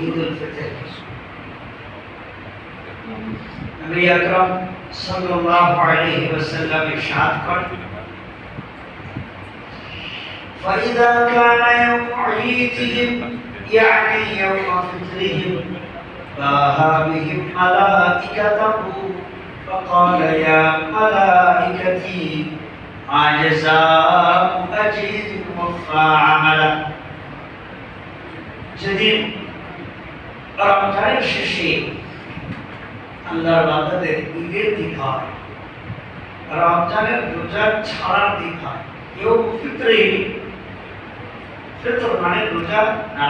عيد الفطر نبی اکرم صلی اللہ علیہ وسلم ارشاد قال فَإِذَا كَانَ يَوْمُ عِيدِهِمْ يعني يوم فطرهم باها بهم ملائكته فقال يا ملائكتي ما جزاء أجد وفى عملا جديد রমজানের শেষে আল্লাহর বান্দাদের ঈদের দিন হয়। রমজানের রোজা ছাড়ার দিন হয়। কেউ মানে রোজা না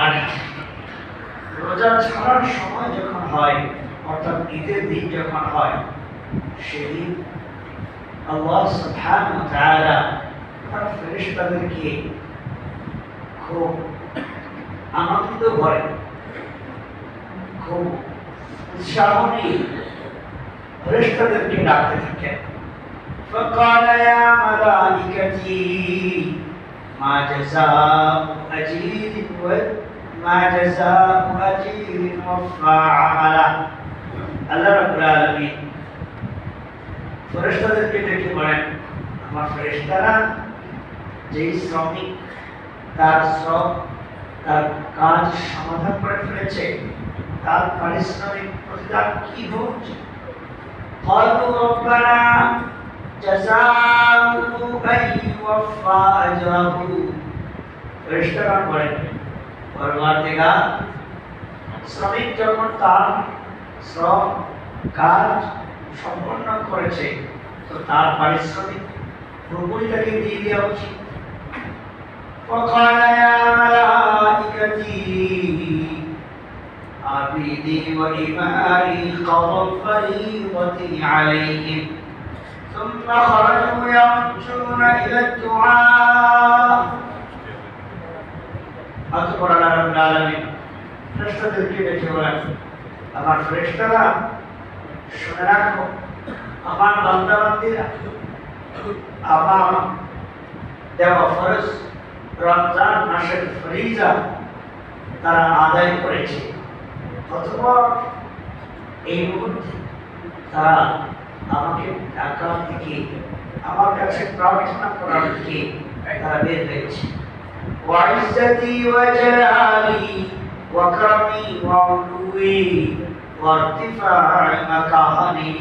রোজা ছাড়ার সময় যখন হয়, অর্থাৎ ঈদের দিন যখন হয়, সেদিন আল্লাহ সুবহানাহু ওয়া তাআলা তার ফেরেশতাদেরকে খুব আনন্দ করে খুব উৎসাহ নিয়ে ফেরেশতাদেরকে ডাকতে থাকেন فقال يا ملائكتي ما جزاء أجير ما جزاء أجير وفى عملا আল্লাহ রাব্বুল আলামিন ফেরেশতাদেরকে ডেকে বলেন আমার ফেরেশতারা যেই শ্রমিক তার শ্রম তার কাজ সমাধান করে ফেলেছে তার পারিশ্রমিক প্রতিদান কি হচ্ছে قالوا ربنا جزاؤه أن يوفى أجره ফেরেশতারা বলেন পরবর্তীকাল শ্রমিক যখন তার শ্রম কাজ সম্পন্ন করেছে তো তার পারিশ্রমিক পুরোপুরি তাকে দিয়ে দেওয়া উচিত عبيدي وإمائي قضوا الفريضة عليهم ثم خرجوا يرجون إلى الدعاء অতঃপর আল্লাহ রাব্বুল আলামিন ফেরেশতাদেরকে ডেকে বলেন আমার ফেরেশতারা শুনে রাখো আমার বান্দা বান্দিরা আমার দেওয়া ফরজ রমজান মাসের ফরিজা তারা আদায় করেছে অথবা এই মুহূর্তে তারা আমাকে ডাকার দিকে আমার কাছে প্রার্থনা করার দিকে তারা বের হয়েছে وعزتي وجلالي وكرمي وعلوي وارتفاع مكاني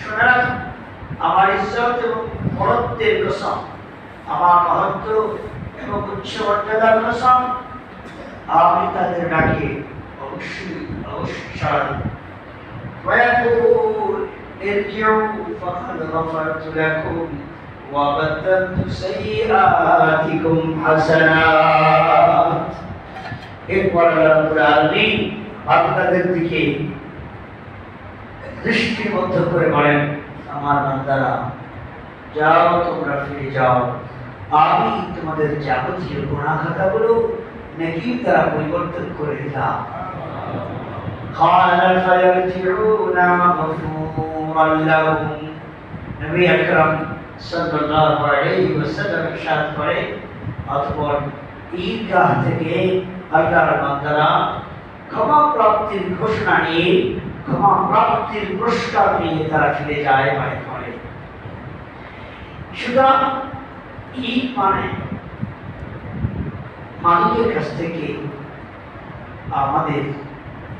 শুনে রাখুন আমার ইজ্জত এবং মহত্বের কসম আমার মহত্ব এবং উচ্চ মর্যাদার কসম আমি তাদের ডাকে অবশ্যই অবশ্যই সাড়া দেব। ويقول ارجعوا فقد غفرت لكم وبدلت سيئاتكم حسنات এরপর আল্লাহ রাব্বুল আলামিন বান্দাদের দিকে দৃষ্টিবদ্ধ করে বলেন আমার বান্দারা যাও তোমরা ফিরে যাও আমি তোমাদের যাবতীয় গুণা খাতাগুলো নাকি তারা পরিবর্তন করে দিলাম قال فيرجعون مغفورا لهم নবী আকরাম সাল্লাল্লাহু আলাইহি ওয়াসাল্লাম ইরশাদ করে অতঃপর ঈদগাহ থেকে আল্লাহর বান্দারা ক্ষমা প্রাপ্তির ঘোষণা নিয়ে ক্ষমা প্রাপ্তির পুরস্কার নিয়ে তারা ফিরে যায় বাড়ি করে সুতরাং ঈদ মানে মালিকের কাছ থেকে আমাদের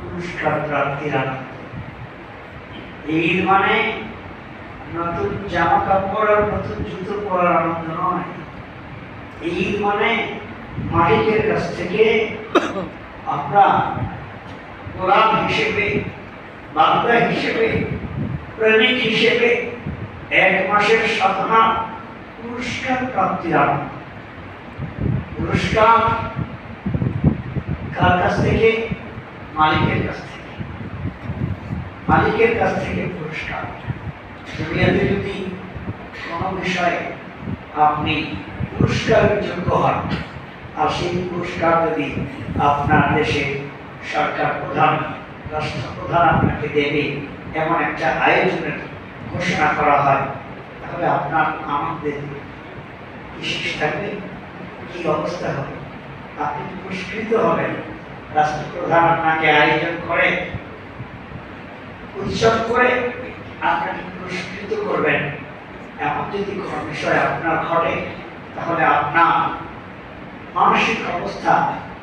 পুরস্কার প্রাপ্তির আনন্দ মানে নতুন জামা কাপড় আর নতুন জুতো পরার আনন্দ নয়। ঈদ মানে মালিকের কাছ থেকে আমরা গোলাম হিসেবে, বান্দা হিসেবে, প্রেমিক হিসেবে এক মাসের সাধনা পুরস্কার প্রাপ্তির আনন্দ পুরস্কার কার কাছ থেকে? মালিকের কাছ থেকে। মালিকের কাছ থেকে পুরস্কার। দুনিয়াতে যদি কোনো বিষয়ে আপনি পুরস্কারের যোগ্য হন, আর সেই পুরস্কার যদি আপনার দেশে সরকার প্রধান, রাষ্ট্রপ্রধান আপনাকে দেবে, এমন একটা আয়োজনের ঘোষণা করা হয়, তাহলে আপনার আনন্দের বিশেষ থাকবে? কি অবস্থা হবে? আপনি পুরস্কৃত হবেন? রাষ্ট্রপ্রধান আপনাকে আয়োজন করে, উৎসব করে আপনাকে পুরস্কৃত করবেন। এমন যদি বিষয় আপনার ঘটে, তাহলে আপনার মানসিক অবস্থা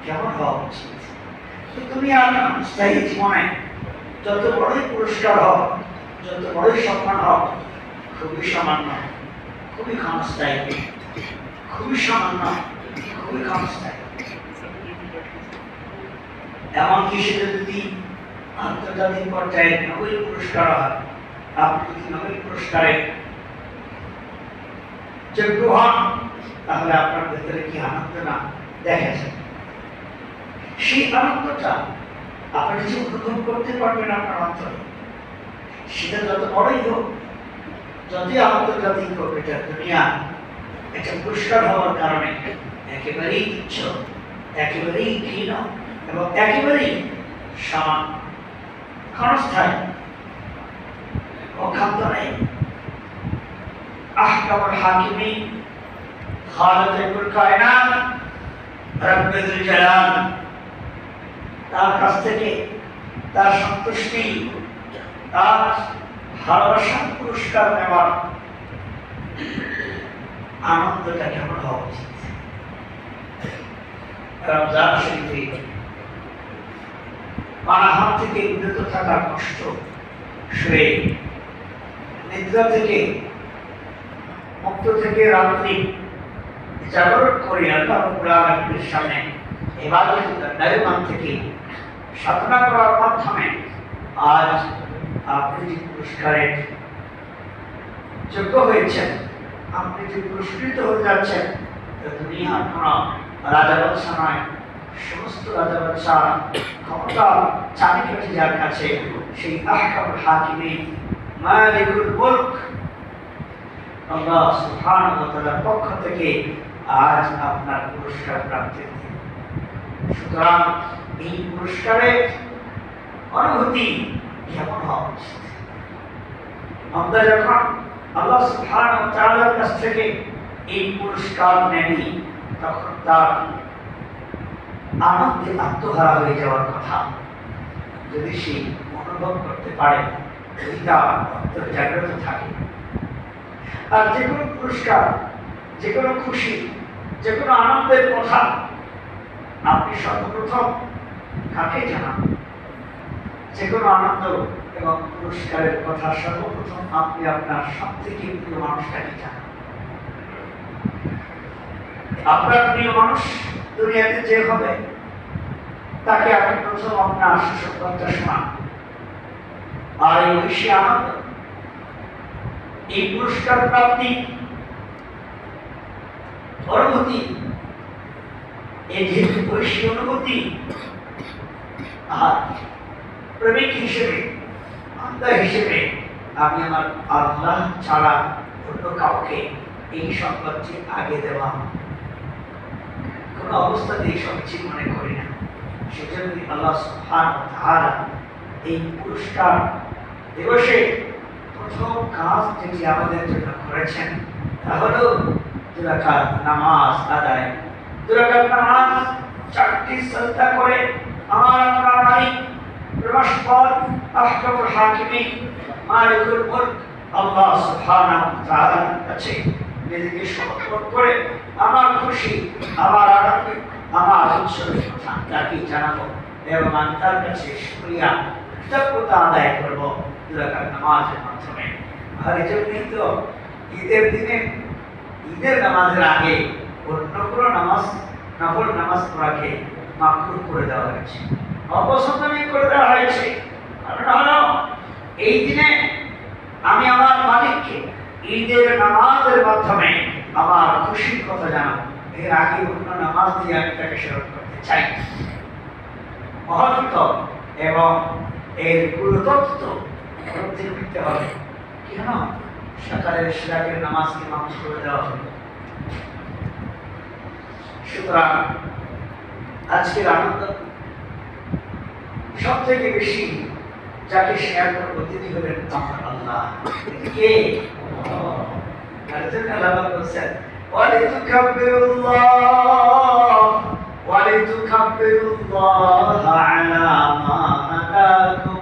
কেমন হওয়া উচিত? তুমি আপনার স্থায়ী জীবনে যত বড়ই পুরস্কার হোক, যত বড়ই সম্মান হোক, খুবই সামান্য, খুবই ক্ষণস্থায়ী, খুবই সামান্য, খুবই ক্ষণস্থায়ী। এমনকি সেটা যদি আন্তর্জাতিক পর্যায়ে নোবেল পুরস্কার হয়, আপনি যদি নোবেল পুরস্কারে যোগ্য হন, তাহলে আপনার ভেতরে কি আনন্দ না দেখা যায়? সেই আনন্দটা আপনি যে অনুভব করতে পারবেন আপনার অন্তরে, সেটা যত বড়ই হোক যদি আন্তর্জাতিক এটা দুনিয়া একটা পুরস্কার হওয়ার কারণে একেবারেই তুচ্ছ, একেবারেই ঘৃণ এবং একেবারেই সামান। ক্ষণস্থায়ী অখাদ্য নেই। আহকামুল হাকিমি খালেদুল কায়নাত রব্বুল জালাল। তার কাছ থেকে তার সন্তুষ্টি, তার ভালোবাসা পুরস্কার নেওয়ার আনন্দটা কেমন হওয়া উচিত? রমজান শরীফে পানাহার থেকে বিরত থাকার কষ্ট। শুয়ে নিদ্রা থেকে, মুক্ত থেকে রাত্রি জাগরণ করে আল্লাহ সামনে দায়মান থেকে সাধনা করার মাধ্যমে আজ আপনি যে পুরস্কারের যোগ্য হয়েছেন, আপনি যে পুরস্কৃত হয়ে যাচ্ছেন, তো দুনিয়ার কোন রাজা বাদশাহ নয়, সমস্ত রাজা বাদশাহ ক্ষমতা চাবিকাঠি যার কাছে, সেই আহকাম হাকিমে মালিকুল মুলক। আল্লাহ সুবহানাহু ওয়া তাআলার পক্ষ থেকে আজ আপনার পুরস্কার প্রাপ্তির সুতরাং এই পুরস্কারের অনুভূতি কেমন হওয়া উচিত? আমরা যখন আল্লাহ সুবহানাহু ওয়া তাআলার কাছ থেকে এই পুরস্কার নেবি, তখন তার আনন্দে আত্মহারা হয়ে যাওয়ার কথা। যদি সে অনুভব করতে পারে জাগ্রত থাকে, আর যে কোনো পুরস্কার, যে কোনো খুশি, যে কোনো আনন্দের কথা আপনি সর্বপ্রথম কাকে জানান যে কোনো আনন্দ এবং পুরস্কারের কথা সর্বপ্রথম আপনি আপনার সব থেকে প্রিয় মানুষটাকে জানান আপনার প্রিয় মানুষ দুনিয়াতে যে হবে, তাকে আপনি প্রথম আপনার সুসংবাদটা শোনান আর এই ঐশী আনন্দ, এই পুরস্কার প্রাপ্তি, অনুভূতি, এই যেহেতু ঐশী অনুভূতি, আর প্রেমিক হিসেবে আন্দা হিসেবে আমি আমার আল্লাহ ছাড়া অন্য কাউকে এই সম্পদটি আগে দেওয়া কোনো অবস্থাতেই সমীচীন মনে করি না। সেজন্য আল্লাহ সুবহান তাআলা এই পুরস্কার দিবসে প্রথম কাজ যেটি আমাদের জন্য করেছেন, তা হলো দুরাকাত নামাজ আদায়। দুরাকাত নামাজ চারটি শ্রদ্ধা করে আমার আপনার মালিক প্রবাসপদ আহকামুল হাকিমি আল্লাহ সুবহানাহু ওয়া তাআলার কাছে নিজেকে সমর্পণ করে আমার খুশি, আমার আনন্দ, আমার উৎসবের কথা তাকে জানাব এবং আমি তার কাছে শুক্রিয়া কৃতজ্ঞতা আদায় করব নামাজের মাধ্যমে। আর এই জন্যই তো? ঈদের দিনে, ঈদের নামাজের আগে অন্য কোনো নামাজ, নফল নামাজ পড়াকে মাকরুহ করে দেওয়া হয়েছে। অপছন্দনীয় করে দেওয়া হয়েছে। কারণ হলো, এই দিনে আমি আমার মালিককে ঈদের নামাজের মাধ্যমে আমার খুশির কথা জানাব। এর আগে অন্য নামাজ দিয়ে আমি তাকে স্মরণ করতে চাই। মহত্ব এবং এর উপলব্ধি করতে হবে। কেন? সকালের সিরাকের নামাজকে মানুষ করে দেওয়া হবে। সুতরাং আজকের আনন্দ সব থেকে বেশি যাকে শেয়ার করব তিনি হলেন আল্লাহ। একজন আলামা করছেন ওয়ালিতুকাব্বিরুল্লাহ ওয়ালিতুকাব্বিরুল্লাহ আলা মা হাদাকুম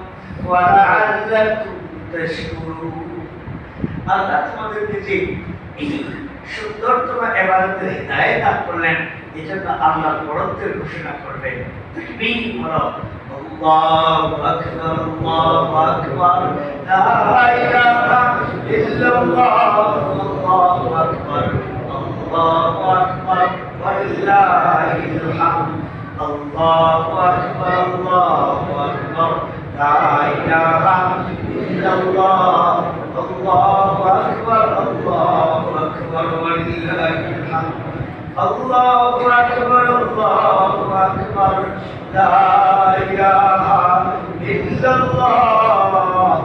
ওয়া লাআল্লাকুম তাশকুরুন আল্লাহ তোমাদেরকে যে সুন্দরতম এবাদতের হিদায়াত দান করলেন এই জন্য আল্লাহর বড়ত্বের ঘোষণা করবে তাকবীর বলো আল্লাহু আকবার আল্লাহু আকবার, লা ইলাহা ইল্লাল্লাহ, আল্লাহু আকবার আল্লাহু আকবার ওয়ালিল্লাহিল হামদ আল্লাহু আকবার আল্লাহু আকবার, লা ইলাহা ইল্লাল্লাহ আল্লাহু আকবার আল্লাহু আকবার ওয়ালিল্লাহিল হামদ الله أكبر الله أكبر لا إله إلا الله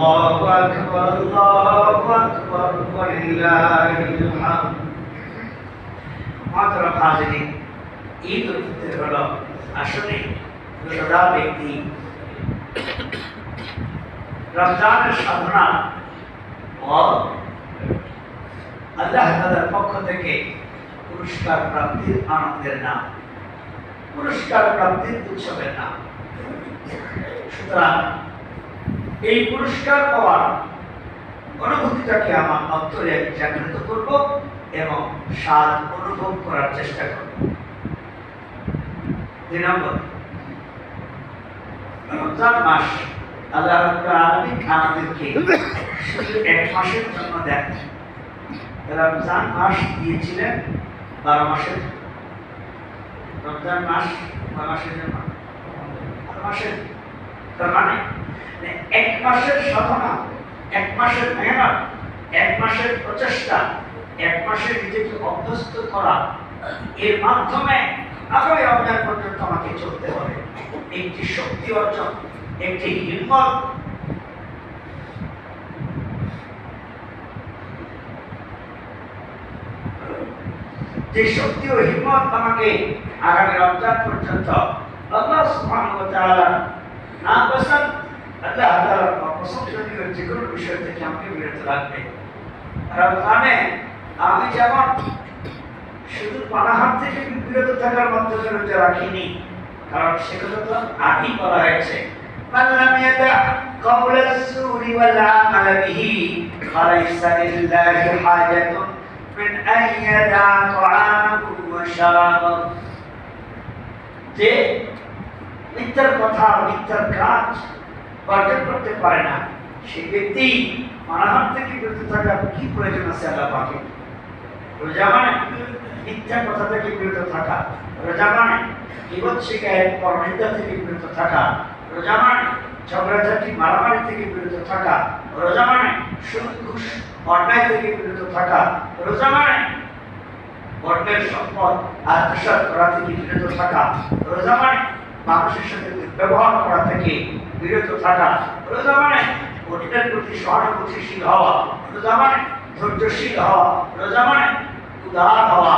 الله أكبر الله أكبر ولله الحمد মাত্র হাজিরি ঈদ উল ফিতর হলো আসলে সদা ব্যক্তি রমজানের সাধনা। আল্লাহ তাআলার পক্ষ থেকে পুরস্কার প্রাপ্তির আনন্দের নাম, পুরস্কার প্রাপ্তির উৎসবের নাম। সুতরাং এই পুরস্কার পাওয়ার অনুভূতিটাকে আমার অন্তরে জাগ্রত করব এবং স্বাদ অনুভব করার চেষ্টা করব? দুই নম্বর, রমজান মাস আল্লাহ আমাদেরকে এক মাসের জন্য দেন মাস দিয়েছিলেন, বারো মাসের। রমজান মাস, বারো মাসের জন্য। মাসের? তার মানে? এক মাসের সাধনা, এক মাসের মেহনত, এক মাসের প্রচেষ্টা, এক মাসের নিজেকে অভ্যস্ত করা, এর মাধ্যমে আগামী রমজান পর্যন্ত আমাকে চলতে হবে। একটি শক্তি অর্জন। একটি হিম্মত যে শক্তি ও হিম্মত আমাকে আগামী রমজান পর্যন্ত থেকে আমি রাখিনি, কারণ সেগুলো তো আগেই বলা হয়েছে। من لم يدع قول الزور والعمل به فليس لله حاجة من أن يدع طعامه وشرابه যে মিথ্যার কথা মিথ্যার কাজ বর্জন করতে পারে না সেই ব্যক্তি মানহার থেকে বিরত থাকার কি প্রয়োজন আছে আল্লাহ পাকে রোজা মানে মিথ্যা কথা থেকে বিরত থাকা রোজা মানে বিপদ শিকায়ের পরনিন্দা থেকে বিরত থাকা রোজা ঝগড়াঝাটি, মারামারি থেকে বিরত থাকা রোজা মানে অন্যায় থেকে বিরত থাকা রোজা মানে সম্পদ আত্মসাৎ করা থেকে বিরত থাকা রোজা মানে মানুষের সাথে ব্যবহার করা থেকে বিরত থাকা রোজা মানে প্রতি সহানুভূতিশীল হওয়া রোজা ধৈর্যশীল হওয়া রোজা মানে উদার হওয়া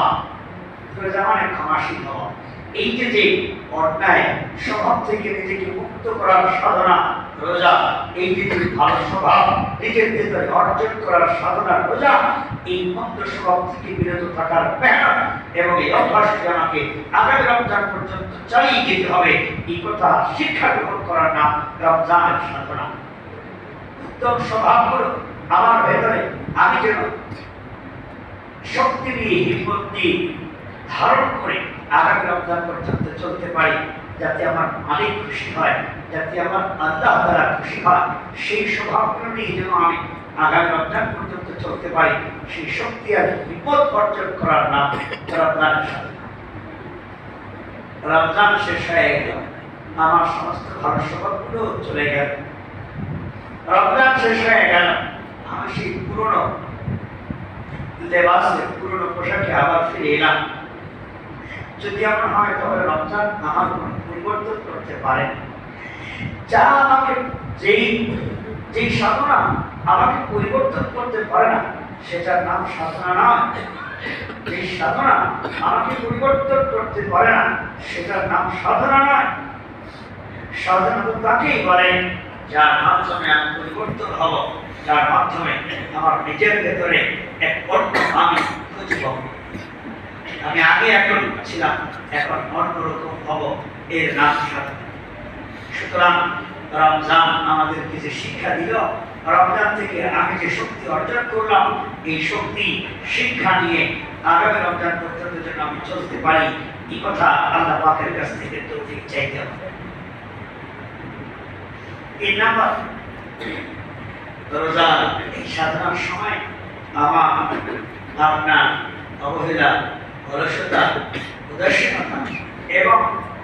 রোজা ক্ষমাশীল হওয়া। এই যে যে অন্যায় স্বভাব থেকে নিজেকে মুক্ত করার সাধনা, রোজা এই যে যে ভালো স্বভাব, নিজের ভেতরে অর্জন করার সাধনা, রোজা, এই মন্দ স্বভাব থেকে বিরত থাকার মেহনত এবং এই অভ্যাসকে আমাকে আগামী রমজান পর্যন্ত চালিয়ে যেতে হবে, এই কথা শিক্ষা গ্রহণ করার নাম রমজানের সাধনা। উত্তম স্বভাবগুলো আমার ভেতরে আমি যেন শক্তি দিয়ে, হিম্মত দিয়ে ধারণ করে আগামী রমজান পর্যন্ত চলতে পারি, যাতে আমার মালিক খুশি হয়, যাতে আমার আল্লাহ তারা খুশি হয়। সেই স্বভাবগুলো নিয়ে যেন আমি আগামী রমজান পর্যন্ত চলতে পারি, সেই শক্তি আর বিপদ অর্জন করার নাম রমজানের রমজান শেষ হয়ে গেল, আমার সমস্ত ভালো স্বভাবগুলো চলে গেল। রমজান শেষ হয়ে গেল, আমি সেই পুরনো লেবাসে পুরনো পোশাকে আবার ফিরে এলাম। যদি আমার হয়, তবে রমজান আমার পরিবর্তন করতে পারে। যা আমাকে যেই যেই সাধনা আমাকে পরিবর্তন করতে পারে না, সেটার নাম সাধনা নয়। যে সাধনা আমাকে পরিবর্তন করতে পারে না, সেটার নাম সাধনা নয়। সাধনা তো তাকেই বলে, যার মাধ্যমে আমি পরিবর্তন হব, যার মাধ্যমে আমার নিজের ভেতরে এক অন্য আমি খুঁজে পাবো আমি আগে এখন ছিলাম এখন অন্যরকম হব এর নাম সুতরাং রমজান আমাদেরকে যে শিক্ষা দিল, রমজান থেকে আমি যে শক্তি অর্জন করলাম, এই শক্তি, শিক্ষা নিয়ে আগামী রমজান পর্যন্ত যেন আমি চলতে পারি, এই কথা আল্লাহ পাকের কাছ থেকে তৌফিক চাইতে হবে। তিন নাম্বার রোজার এই সাধনার সময় আমার আপনার অবহেলা অলসতা উদাসীনতা এবং